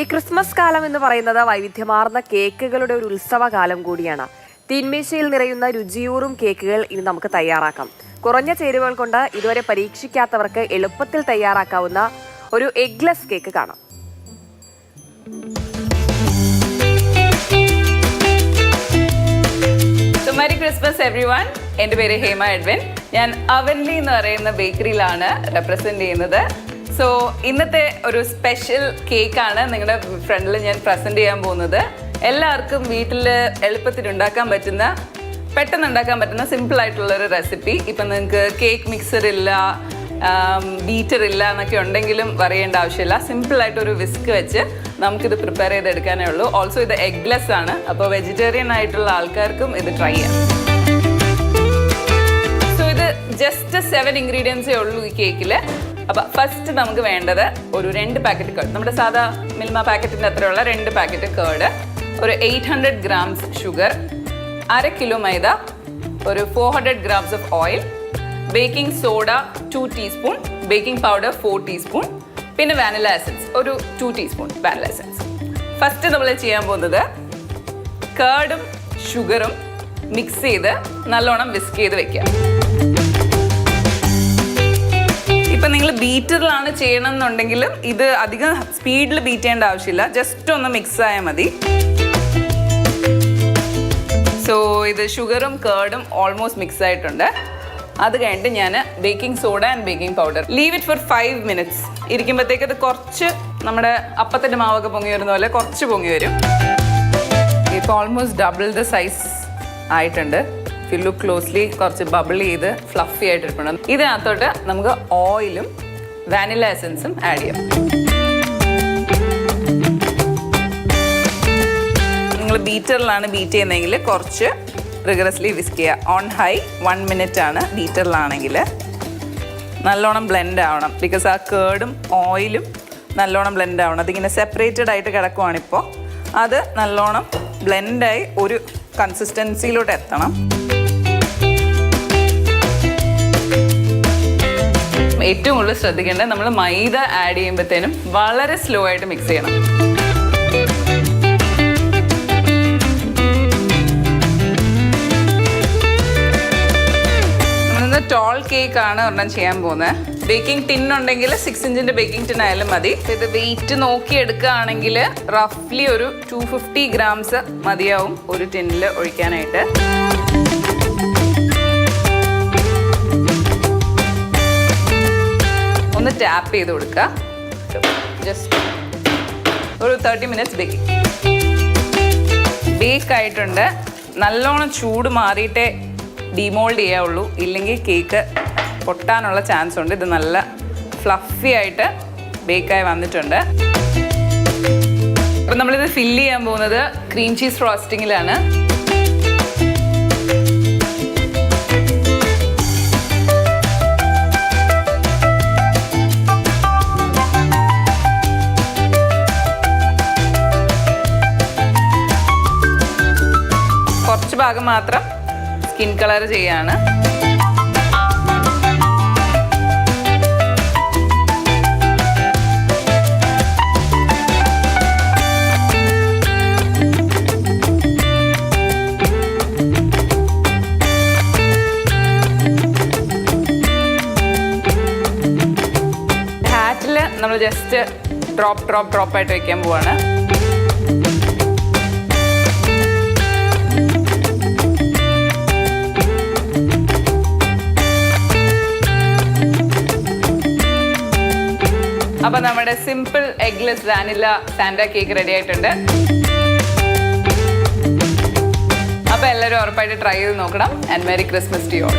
ഈ ക്രിസ്മസ് കാലം എന്ന് പറയുന്നത് വൈവിധ്യമാർന്ന കേക്കുകളുടെ ഒരു ഉത്സവകാലം കൂടിയാണ്. തീന്മേശയിൽ നിറയുന്ന രുചിയൂറും കേക്കുകൾ ഇനി നമുക്ക് തയ്യാറാക്കാം. കുറഞ്ഞ ചേരുവകൾ കൊണ്ട് ഇതുവരെ പരീക്ഷിക്കാത്തവർക്ക് എളുപ്പത്തിൽ തയ്യാറാക്കാവുന്ന ഒരു എഗ്ലെസ് കേക്ക് കാണാം. മെരി ക്രിസ്മസ് എവ്രി വൺ എന്റെ പേര് ഹേമ എഡ്വിൻ. ഞാൻ അവൻലി എന്ന് പറയുന്ന ബേക്കറിയിലാണ് റെപ്രസെന്റ് ചെയ്യുന്നത്. സോ ഇന്നത്തെ ഒരു സ്പെഷ്യൽ കേക്കാണ് നിങ്ങളുടെ ഫ്രണ്ടിൽ ഞാൻ പ്രസന്റ് ചെയ്യാൻ പോകുന്നത്. എല്ലാവർക്കും വീട്ടിൽ എളുപ്പത്തിൽ ഉണ്ടാക്കാൻ പറ്റുന്ന പെട്ടെന്ന് ഉണ്ടാക്കാൻ പറ്റുന്ന സിമ്പിൾ ആയിട്ടുള്ള ഒരു റെസിപ്പി ഇപ്പം നിങ്ങൾക്ക് കേക്ക് മിക്സർ ഇല്ല ബീറ്റർ ഇല്ല എന്നൊക്കെ ഉണ്ടെങ്കിലും പറയേണ്ട ആവശ്യമില്ല. സിമ്പിളായിട്ടൊരു വിസ്ക് വെച്ച് നമുക്കിത് പ്രിപ്പയർ ചെയ്തെടുക്കാനേ ഉള്ളൂ. ഓൾസോ ഇത് എഗ്ലെസ് ആണ്. അപ്പോൾ വെജിറ്റേറിയൻ ആയിട്ടുള്ള ആൾക്കാർക്കും ഇത് ട്രൈ ചെയ്യാം. സോ ഇത് ജസ്റ്റ് സെവൻ ഇൻഗ്രീഡിയൻസേ ഉള്ളൂ ഈ കേക്കിൽ അപ്പോൾ ഫസ്റ്റ് നമുക്ക് വേണ്ടത് ഒരു രണ്ട് പാക്കറ്റ് കേർഡ് നമ്മുടെ സാധാ മിൽമ പാക്കറ്റിന്റെ അത്രയുള്ള രണ്ട് പാക്കറ്റ് കേർഡ് ഒരു എയ്റ്റ് ഹൺഡ്രഡ് ഗ്രാംസ് ഷുഗർ അര കിലോ മൈദ. ഒരു four hundred grams of oil baking soda two teaspoon baking powder four teaspoon പിന്നെ വാനില എസൻസ് ഒരു two teaspoon vanilla essence first നമ്മൾ ചെയ്യാൻ പോകുന്നത് കേർഡും ഷുഗറും മിക്സ് ചെയ്ത് നല്ലോണം വിസ്ക് ചെയ്ത് വെക്കുക. ബീറ്ററിലാണ് ചെയ്യണം എന്നുണ്ടെങ്കിലും ഇത് അധികം സ്പീഡിൽ ബീറ്റ് ചെയ്യേണ്ട ആവശ്യമില്ല. ജസ്റ്റ് ഒന്ന് മിക്സ് ആയാൽ മതി. സോ ഇത് ഷുഗറും കേർഡും ഓൾമോസ്റ്റ് മിക്സ് ആയിട്ടുണ്ട്. അത് കഴിഞ്ഞിട്ട് ഞാൻ baking soda and baking powder leave it for five minutes ഇരിക്കുമ്പോഴത്തേക്ക് അത് കുറച്ച് നമ്മുടെ അപ്പത്തിന്റെ മാവൊക്കെ പൊങ്ങി വരുന്ന പോലെ കുറച്ച് പൊങ്ങി വരും. ഇപ്പോൾ ഓൾമോസ്റ്റ് ഡബിൾ ദ സൈസ് ആയിട്ടുണ്ട്. ലുക്ക് ക്ലോസ്ലി കുറച്ച് ബബിൾ ചെയ്ത് ഫ്ലഫി ആയിട്ട് ഇരിക്കണം ഇതിനകത്തോട്ട് നമുക്ക് ഓയിലും വാനില എസൻസും ആഡ് ചെയ്യാം. നിങ്ങൾ ബീറ്ററിലാണ് ബീറ്റ് ചെയ്യുന്നതെങ്കിൽ കുറച്ച് റിഗറസ്ലി വിസ്ക് ചെയ്യുക. ഓൺ ഹൈ വൺ മിനിറ്റ് ആണ് ബീറ്ററിലാണെങ്കിൽ. നല്ലോണം ബ്ലെൻഡ് ആവണം. ബിക്കോസ് ആ കേർഡും ഓയിലും നല്ലോണം ബ്ലെൻഡ് ആവണം. അതിങ്ങനെ സെപ്പറേറ്റഡ് ആയിട്ട് കിടക്കുവാണിപ്പോൾ. അത് നല്ലോണം ബ്ലെൻഡായി ഒരു കൺസിസ്റ്റൻസിയിലോട്ട് എത്തണം. ഏറ്റവും കൂടുതൽ ശ്രദ്ധിക്കേണ്ടത് നമ്മൾ മൈദ ആഡ് ചെയ്യുമ്പോഴത്തേനും വളരെ സ്ലോ ആയിട്ട് മിക്സ് ചെയ്യണം. ടോൾ കേക്ക് ആണ് ഒരെണ്ണം ചെയ്യാൻ പോകുന്നത് ബേക്കിംഗ് ടിൻ ഉണ്ടെങ്കിൽ സിക്സ് ഇഞ്ചിന്റെ ബേക്കിംഗ് ടിൻ ആയാലും മതി. ഇത് വെയിറ്റ് നോക്കി എടുക്കുകയാണെങ്കിൽ റഫ്ലി ഒരു ടു ഫിഫ്റ്റി ഗ്രാംസ് മതിയാവും ഒരു ടിന്നിൽ ഒഴിക്കാനായിട്ട്. ഒന്ന് ടാപ്പ് ചെയ്ത് കൊടുക്കുക. ജസ്റ്റ് ഒരു തേർട്ടി മിനിറ്റ്സ് ബേക്കിംഗ് ബേക്ക് ആയിട്ടുണ്ട്. നല്ലോണം ചൂട് മാറിയിട്ടേ ഡിമോൾഡ് ചെയ്യാവുള്ളൂ. ഇല്ലെങ്കിൽ കേക്ക് പൊട്ടാനുള്ള ചാൻസ് ഉണ്ട്. ഇത് നല്ല ഫ്ലഫി ആയിട്ട് ബേക്കായി വന്നിട്ടുണ്ട്. അപ്പം നമ്മളിത് ഫില്ല് ചെയ്യാൻ പോകുന്നത് ക്രീം ചീസ് ഫ്രോസ്റ്റിങ്ങിലാണ് ഭാഗം മാത്രം സ്കിൻ കളർ ചെയ്യാണ്. നമ്മൾ ജസ്റ്റ് ഡ്രോപ്പ് ഡ്രോപ്പ് ഡ്രോപ്പ് ആയിട്ട് വെക്കാൻ പോവാണ്. അപ്പൊ നമ്മുടെ simple eggless vanilla Santa cake ready ആയിട്ടുണ്ട്. അപ്പൊ എല്ലാവരും ഉറപ്പായിട്ട് ട്രൈ ചെയ്ത് നോക്കണം. And merry Christmas to y'all